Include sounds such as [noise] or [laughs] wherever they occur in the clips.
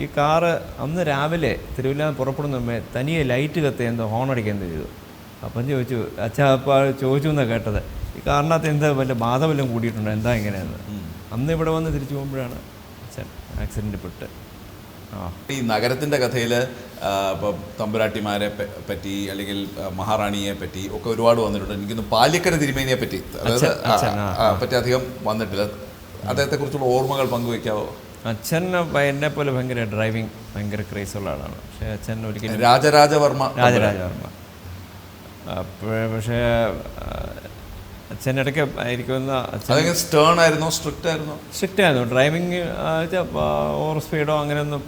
ഈ കാറ് അന്ന് രാവിലെ തിരുവല്ല പുറപ്പെടുന്ന മുമ്പേ തനിയെ ലൈറ്റ് കത്തി എന്തോ ഹോൺ അടിക്കാൻ ചെയ്തു? അപ്പം ചോദിച്ചു അച്ഛാ അപ്പോൾ ചോദിച്ചു എന്നാണ് കേട്ടത്. ഈ കാറിനകത്ത് എന്താ വല്ല ബാധ വല്ലതും കൂടിയിട്ടുണ്ടോ? എന്താ ഇങ്ങനെയെന്ന്. അന്ന് ഇവിടെ വന്ന് തിരിച്ചു പോകുമ്പോഴാണ് അച്ഛൻ ആക്സിഡന്റ് പെട്ട്. ആ. ഈ നഗരത്തിന്റെ കഥയിൽ ഇപ്പോൾ തമ്പുരാട്ടിമാരെ പറ്റി അല്ലെങ്കിൽ മഹാറാണിയെ പറ്റി ഒക്കെ ഒരുപാട് വന്നിട്ടുണ്ട്. എനിക്കൊന്ന് പാലിക്കര തിരുമേനിയെ പറ്റി അതായത് പറ്റി അധികം വന്നിട്ടില്ല. അദ്ദേഹത്തെ കുറിച്ചുള്ള ഓർമ്മകൾ പങ്കുവെക്കാവോ? അച്ഛൻ എന്നെ പോലെ ഭയങ്കര ഡ്രൈവിംഗ് ഭയങ്കര ക്രേസുള്ള ആളാണ്. പക്ഷേ അച്ഛൻ ഒരിക്കലും രാജരാജവർമ്മ രാജരാജവർമ്മ. അപ്പോഴേ പക്ഷേ അച്ഛൻ ഇടയ്ക്ക് ആയിരിക്കുമെന്ന് സ്റ്റേൺ ആയിരുന്നു? സ്ട്രിക്റ്റ് ആയിരുന്നു? സ്ട്രിക്റ്റ് ആയിരുന്നു. ഡ്രൈവിംഗ് ഓവർ സ്പീഡോ അങ്ങനെയൊന്നും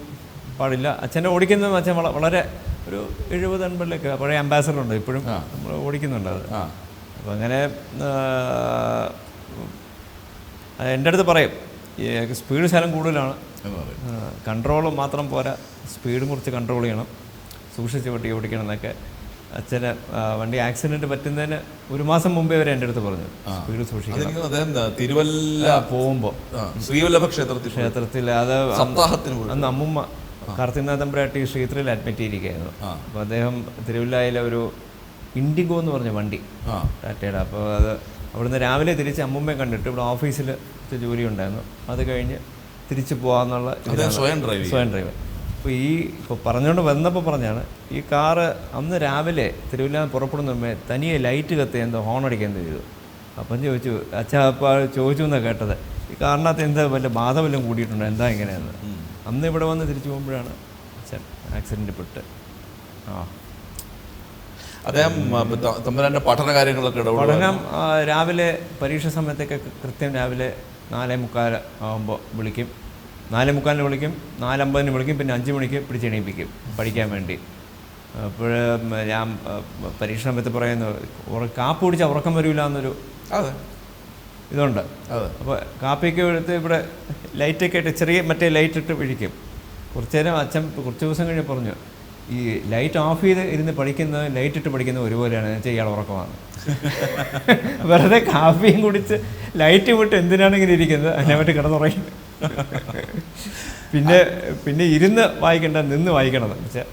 പാടില്ല. അച്ഛനെ ഓടിക്കുന്ന അച്ഛൻ വളരെ ഒരു എഴുപത് അൻപതിലൊക്കെ പഴയ അംബാസഡർ ഉണ്ട് ഇപ്പോഴും. നമ്മൾ ഓടിക്കുന്നുണ്ട് അത്. അപ്പം അങ്ങനെ എന്റെ അടുത്ത് പറയും സ്പീഡ് ശലം കൂടുതലാണ്. കൺട്രോൾ മാത്രം പോരാ. സ്പീഡും കുറച്ച് കൺട്രോൾ ചെയ്യണം. സൂക്ഷിച്ച് വണ്ടി ഓടിക്കണം എന്നൊക്കെ. അച്ഛന് വണ്ടി ആക്സിഡന്റ് പറ്റുന്നതിന് ഒരു മാസം മുമ്പേ വരെ എന്റെ അടുത്ത് പറഞ്ഞു. സ്പീഡ് സൂക്ഷിക്കണം. തിരുവല്ല പോകുമ്പോൾ ശ്രീവല്ലഭ ക്ഷേത്രത്തിൽ ക്ഷേത്രത്തിൽ അത്. അന്ന് അമ്മുമ്മ കർത്തിനാഥമ്പുരാട്ടി ക്ഷേത്രത്തിൽ അഡ്മിറ്റ് ചെയ്തിരിക്കുകയായിരുന്നു. അപ്പോൾ അദ്ദേഹം തിരുവല്ലയിലെ ഒരു ഇൻഡിഗോ എന്ന് പറഞ്ഞ വണ്ടി. ടാറ്റയുടെ. അപ്പോൾ അത് അവിടുന്ന് രാവിലെ തിരിച്ച് അമ്മുമ്മയെ കണ്ടിട്ട് ഇവിടെ ഓഫീസിൽ ജോലി ഉണ്ടായിരുന്നു. അത് കഴിഞ്ഞ് തിരിച്ച് പോകാമെന്നുള്ള സ്വയം ഡ്രൈവ് സ്വയം ഡ്രൈവർ അപ്പോൾ ഈ ഇപ്പോൾ പറഞ്ഞുകൊണ്ട് വന്നപ്പോൾ പറഞ്ഞാണ് ഈ കാറ് അന്ന് രാവിലെ തിരുവല്ല പുറപ്പെടുന്ന മുമ്പേ തനിയെ ലൈറ്റ് കത്ത് എന്തോ ഹോൺ അടിക്കാൻ ചെയ്തു. അപ്പം ചോദിച്ചു അച്ഛാ അപ്പോൾ ചോദിച്ചു എന്നാണ് കേട്ടത്? ഈ കാറിനകത്ത് എന്താ വല്ല ബാധ വല്ലതും കൂടിയിട്ടുണ്ടോ? എന്താ ഇങ്ങനെയെന്ന്. അന്ന് ഇവിടെ വന്ന് തിരിച്ചു പോകുമ്പോഴാണ് അച്ഛൻ ആക്സിഡന്റ് പെട്ട്. ആ. അദ്ദേഹം ആ, ത- തമ്പുരാന്റെ പഠന കാര്യങ്ങളൊക്കെ പഠനം രാവിലെ പരീക്ഷ സമയത്തൊക്കെ കൃത്യം രാവിലെ നാലേ മുക്കാൽ ആകുമ്പോൾ വിളിക്കും. നാലേ മുക്കാലിന് വിളിക്കും നാലമ്പതിന് വിളിക്കും പിന്നെ അഞ്ച് മണിക്ക് പിടിച്ചെണീപ്പിക്കും പഠിക്കാൻ വേണ്ടി. അപ്പോൾ ഞാൻ പരീക്ഷ സമയത്ത് പറയുന്നു കാപ്പ് കുടിച്ചാൽ ഉറക്കം വരില്ല എന്നൊരു അതെ. ഇതുണ്ട്. അപ്പോൾ കാപ്പിക്ക് എടുത്ത് ഇവിടെ ലൈറ്റൊക്കെ ഇട്ട് ചെറിയ മറ്റേ ലൈറ്റ് ഇട്ട് പിഴിക്കും കുറച്ച് നേരം അച്ഛൻ കുറച്ച് ദിവസം കഴിഞ്ഞ് പറഞ്ഞു ഈ ലൈറ്റ് ഓഫ് ചെയ്ത് ഇരുന്ന് പഠിക്കുന്നത് ലൈറ്റ് ഇട്ട് പഠിക്കുന്ന ഒരുപോലെയാണ്. എന്ന് വെച്ചാൽ ഇയാൾ ഉറക്കമാണ്. [laughs] വെറുതെ കാപ്പിയും കുടിച്ച് ലൈറ്റ് വിട്ട് എന്തിനാണ് ഇങ്ങനെ ഇരിക്കുന്നത്? അതിനെ പറ്റി കിടന്നുറങ്ങി. പിന്നെ പിന്നെ ഇരുന്ന് വായിക്കണ്ട നിന്ന് വായിക്കണം. എന്ന് വെച്ചാൽ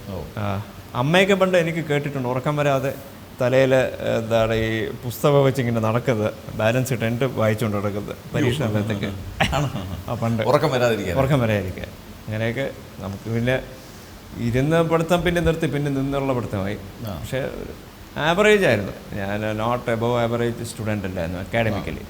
അമ്മയൊക്കെ പണ്ട് എനിക്ക് കേട്ടിട്ടുണ്ട്. ഉറക്കം വരാതെ തലയിൽ എന്താണ് ഈ പുസ്തകം വെച്ച് ഇങ്ങനെ നടക്കുന്നത് ബാലൻസ് ഇട്ട് എന്റെ വായിച്ചുകൊണ്ട് നടക്കുന്നത് പരീക്ഷ സമയത്തൊക്കെ. ആ പണ്ട്. ഉറക്കം വരാതിരിക്കുക ഉറക്കം വരാതിരിക്കുക അങ്ങനെയൊക്കെ നമുക്ക് പിന്നെ ഇരുന്ന് പഠിത്തം പിന്നെ നിർത്തി പിന്നെ നിന്നുള്ള പഠിത്തമായി. പക്ഷേ ആവറേജ് ആയിരുന്നു. ഞാൻ നോട്ട് എബവ് ആവറേജ് സ്റ്റുഡന്റ് അല്ലായിരുന്നു അക്കാഡമിക്കലി